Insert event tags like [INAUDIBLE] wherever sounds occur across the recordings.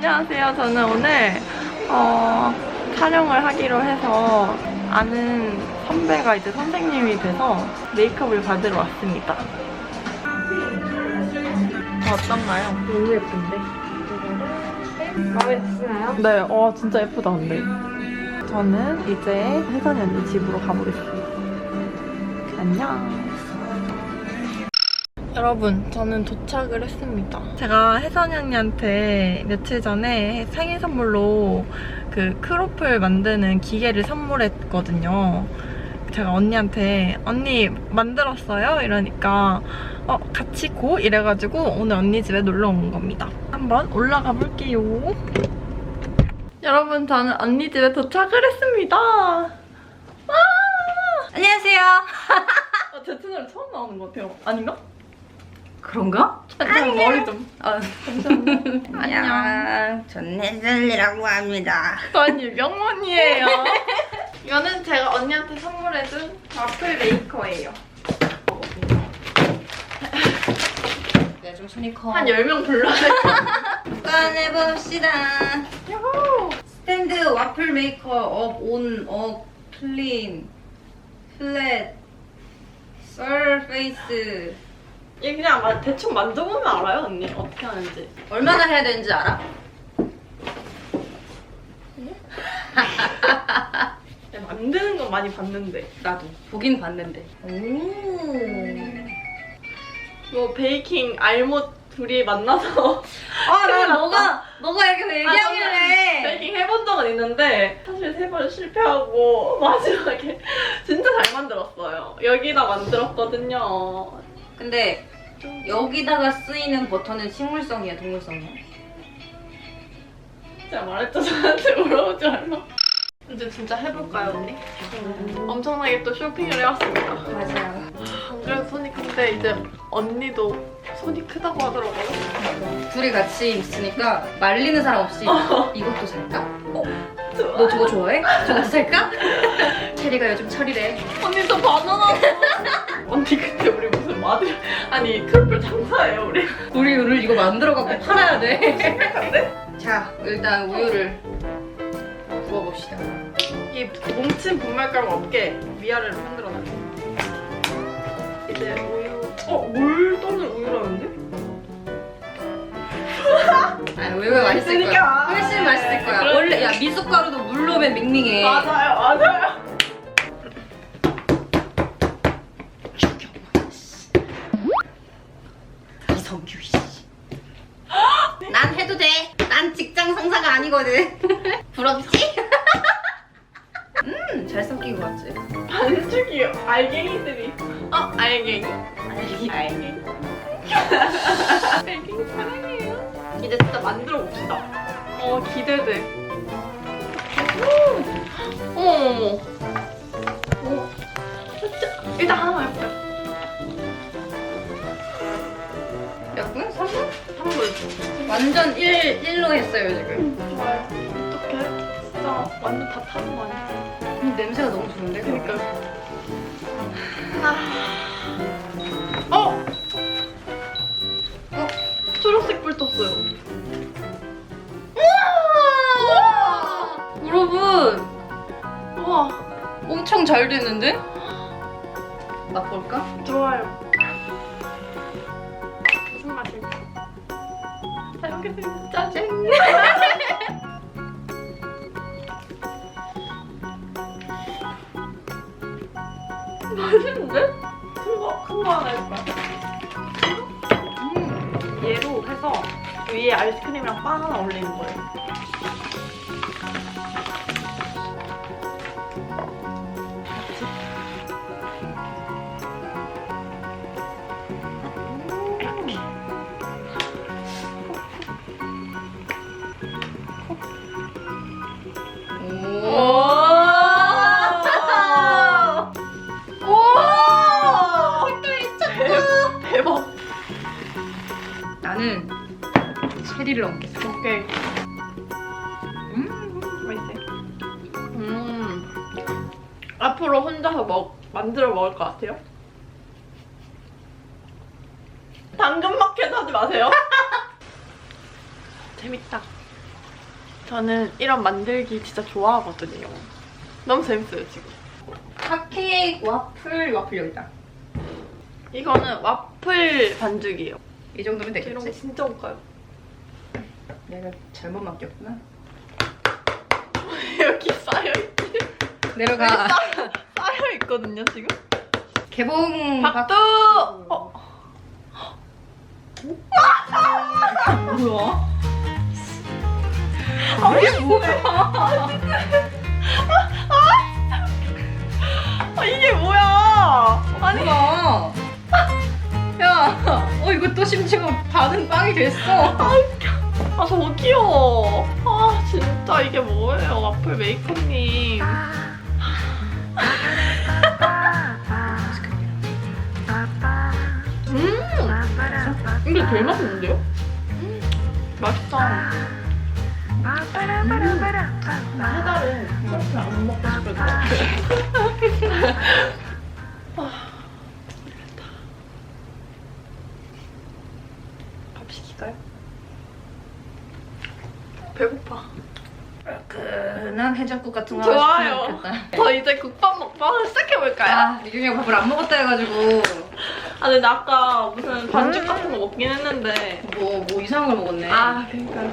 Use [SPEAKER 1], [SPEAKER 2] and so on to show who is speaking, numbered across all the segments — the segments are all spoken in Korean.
[SPEAKER 1] 안녕하세요. 저는 오늘 어, 촬영을 하기로 해서 아는 선배가 이제 선생님이 돼서 메이크업을 받으러 왔습니다. 어, 어떤가요?
[SPEAKER 2] 너무 예쁜데? 마음에 드시나요?
[SPEAKER 1] 네, 어 진짜 예쁘다 근데. 저는 이제 혜선이 언니 집으로 가보겠습니다. 안녕. 여러분, 저는 도착을 했습니다. 제가 혜선이 언니한테 며칠 전에 생일 선물로 그 크로플 만드는 기계를 선물했거든요. 제가 언니한테 언니 만들었어요? 이러니까 어 같이 고? 이래가지고 오늘 언니 집에 놀러 온 겁니다. 한번 올라가 볼게요. 여러분 저는 언니 집에 도착을 했습니다. 와!
[SPEAKER 2] 안녕하세요.
[SPEAKER 1] 아, 제 채널 처음 나오는 것 같아요. 아닌가?
[SPEAKER 2] 그런가?
[SPEAKER 1] 잠깐 머리 좀.
[SPEAKER 2] 아, 안녕. 전 혜슬리라고 합니다.
[SPEAKER 1] 저 언니 명언이에요. [LAUGHS] 이거는 제가 언니한테 선물해준 와플 메이커예요. [LAUGHS]
[SPEAKER 2] 네, 좀 손이 커.
[SPEAKER 1] 한 10명 불러야 돼.
[SPEAKER 2] 꺼내봅시다.
[SPEAKER 1] 야호!
[SPEAKER 2] 스탠드 와플 메이커 업, 온, 업, 클린, 플랫, 서페이스.
[SPEAKER 1] 얘 그냥 막 대충 만져보면 알아요, 언니. 어떻게 하는지.
[SPEAKER 2] 얼마나 해야 되는지 알아?
[SPEAKER 1] 얘 [LAUGHS] 만드는 건 많이 봤는데.
[SPEAKER 2] 나도. 보긴 봤는데. 오.
[SPEAKER 1] 뭐 베이킹 알못 둘이 만나서
[SPEAKER 2] 아,
[SPEAKER 1] 큰일
[SPEAKER 2] 나
[SPEAKER 1] 났다. [LAUGHS]
[SPEAKER 2] 너가, 너가 이렇게
[SPEAKER 1] 아,
[SPEAKER 2] 얘기하길래.
[SPEAKER 1] 베이킹 해본 적은 있는데 사실 세 번 실패하고 [LAUGHS] 마지막에 진짜 잘 만들었어요. 여기다 만들었거든요.
[SPEAKER 2] 근데 여기다가 쓰이는 버터는 식물성이야, 동물성이야?
[SPEAKER 1] 제가 말했죠 저한테 물어보지 말라. 이제 진짜 해볼까요 언니? 엄청나게 또 쇼핑을 해왔습니다.
[SPEAKER 2] 맞아요.
[SPEAKER 1] 안 그래도 손이 큰데 이제 언니도 손이 크다고 하더라고요.
[SPEAKER 2] 둘이 같이 있으니까 말리는 사람 없이 이것도 살까? 어? 너 저거 좋아해? 저거 살까? [LAUGHS] 체리가 요즘 철이래.
[SPEAKER 1] 언니 저 바나나. [LAUGHS] 언니 그때 우리 마들 아니 트러플 장사예요 우리.
[SPEAKER 2] 우리 오늘 이거 만들어갖고 팔아야 돼.
[SPEAKER 1] 심각한데?
[SPEAKER 2] 자, 일단 우유를 부어봅시다.
[SPEAKER 1] 이 뭉친 분말가루 없게 위아래로 흔들어놔요. 이제 우유. 어, 물 떠는 우유라는데?
[SPEAKER 2] 아, 우유가 맛있을 거야.
[SPEAKER 1] 그러니까.
[SPEAKER 2] 훨씬 맛있을 거야.
[SPEAKER 1] 그러니까.
[SPEAKER 2] 원래 야 미숫가루도 물 넣으면 밍밍해.
[SPEAKER 1] 맞아요, 맞아요.
[SPEAKER 2] 아니거든. [LAUGHS] 부럽지? [LAUGHS] 음, 잘 섞인 것 같지?
[SPEAKER 1] 반죽이 알갱이들이. 어, 알갱이. 알갱이. 알갱이. 알갱이 사랑해요. 이제 진짜 만들어 봅시다. 어, 기대돼. 음. 어머, 어머. 오. 진짜. 일단 하나만 해볼게요.
[SPEAKER 2] 몇 분? 3분? 완전 1, 1로 했어요, 지금.
[SPEAKER 1] 좋아요. 어떡해? 진짜 완전 다 타는 거 아니야?
[SPEAKER 2] 음, 냄새가 너무 좋은데?
[SPEAKER 1] 그니까. 아. 어! 어? 초록색 불 떴어요.
[SPEAKER 2] 우와! 여러분,
[SPEAKER 1] 우와,
[SPEAKER 2] 엄청 잘 됐는데? 맛볼까?
[SPEAKER 1] 좋아요. 잘 먹겠습니다. 짜잔. 맛있는데? 큰 거, 큰 거 하나 해볼까?
[SPEAKER 2] 음,
[SPEAKER 1] 얘로 해서 위에 아이스크림이랑 빵 하나 올리는 거예요. 앞으로 혼자서 먹, 만들어 먹을 것 같아요? 당근마켓 하지 마세요. [LAUGHS] 재밌다. 저는 이런 만들기 진짜 좋아하거든요. 너무 재밌어요, 지금.
[SPEAKER 2] 핫케이크 와플 와플 여기다.
[SPEAKER 1] 이거는 와플 반죽이에요.
[SPEAKER 2] 이 정도면
[SPEAKER 1] 이런 거
[SPEAKER 2] 되겠지?
[SPEAKER 1] 진짜 못 가요.
[SPEAKER 2] 내가 잘못 맡겼구나.
[SPEAKER 1] 여기 쌓여있지?
[SPEAKER 2] 내려가.
[SPEAKER 1] 쌓여 있거든요, 지금.
[SPEAKER 2] 개봉
[SPEAKER 1] 박두! 어,
[SPEAKER 2] 뭐야?
[SPEAKER 1] 아, 이게 뭐야? 아, 이게 뭐야? 아니,
[SPEAKER 2] 뭐야? 야, 어 이거 또 심지어 반은 빵이 됐어.
[SPEAKER 1] 아, 너무 귀여워. 아, 진짜 이게 뭐예요, 와플 메이커님. 음! 이게 제일 맛있는데요? 음, 맛있다.
[SPEAKER 2] 얼큰한 해장국 같은 거
[SPEAKER 1] 좋아요. 저 이제 국밥 먹방을 시작해볼까요?
[SPEAKER 2] 아, 유준이가 밥을 안 먹었다 해가지고
[SPEAKER 1] 아, 근데 나 아까 무슨 반죽 같은 거 먹긴 했는데.
[SPEAKER 2] 뭐, 뭐 이상한 걸 먹었네.
[SPEAKER 1] 아, 그니까요.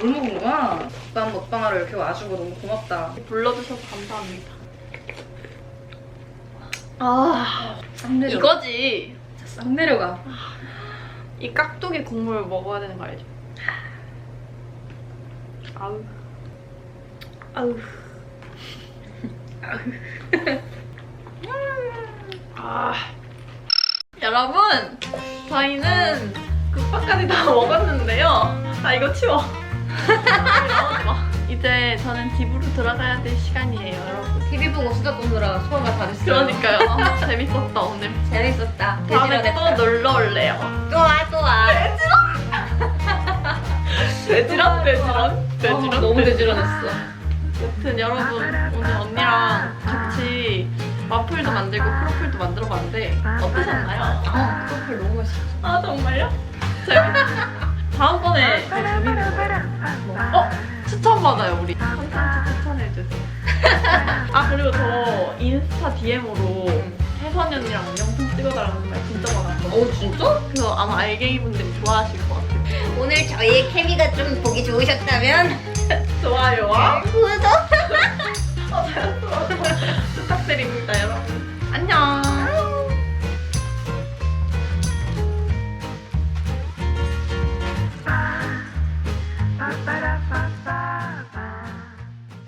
[SPEAKER 2] 뭘 먹은 거야? 국밥 먹방하러 이렇게 와주고 너무 고맙다.
[SPEAKER 1] 불러주셔서 감사합니다. 아,
[SPEAKER 2] 싹 내려가.
[SPEAKER 1] 이거지.
[SPEAKER 2] 진짜 싹 내려가.
[SPEAKER 1] 이 깍두기 국물 먹어야 되는 거 알죠? 아우. 아우. 아. 여러분, 저희는 국밥까지 다 [LAUGHS] 먹었는데요. 아, 이거 치워. [LAUGHS] 이제 저는 집으로 들어가야 될 시간이에요, 여러분.
[SPEAKER 2] TV 보고 수다 떠느라 소화가 다 됐어요.
[SPEAKER 1] 그러니까요. 아, [LAUGHS] 재밌었다, 오늘.
[SPEAKER 2] 재밌었다.
[SPEAKER 1] 다음에 또 놀러 올래요.
[SPEAKER 2] 또 와, 또 와.
[SPEAKER 1] 돼지런, 돼지런, 돼지런.
[SPEAKER 2] 어, 너무 돼지런했어.
[SPEAKER 1] 여튼 여러분 오늘 언니랑 같이 와플도 만들고 크로플도 만들어봤는데 어떠셨나요?
[SPEAKER 2] 아, 커플 너무 맛있어.
[SPEAKER 1] 아 정말요? 재밌 다음번에 더 재밌는 거 어? 추천 받아요 우리 컨텐츠 추천해 주세요 [LAUGHS] 아 그리고 저 인스타 DM으로 혜선이 언니랑 영상 찍어달라는 말 진짜 많았거든요
[SPEAKER 2] 어, 진짜?
[SPEAKER 1] 그래서 아마 알갱이 분들이 좋아하실 것 같아요
[SPEAKER 2] 오늘 저희의 케미가 좀 보기 좋으셨다면
[SPEAKER 1] 좋아요와
[SPEAKER 2] 구독!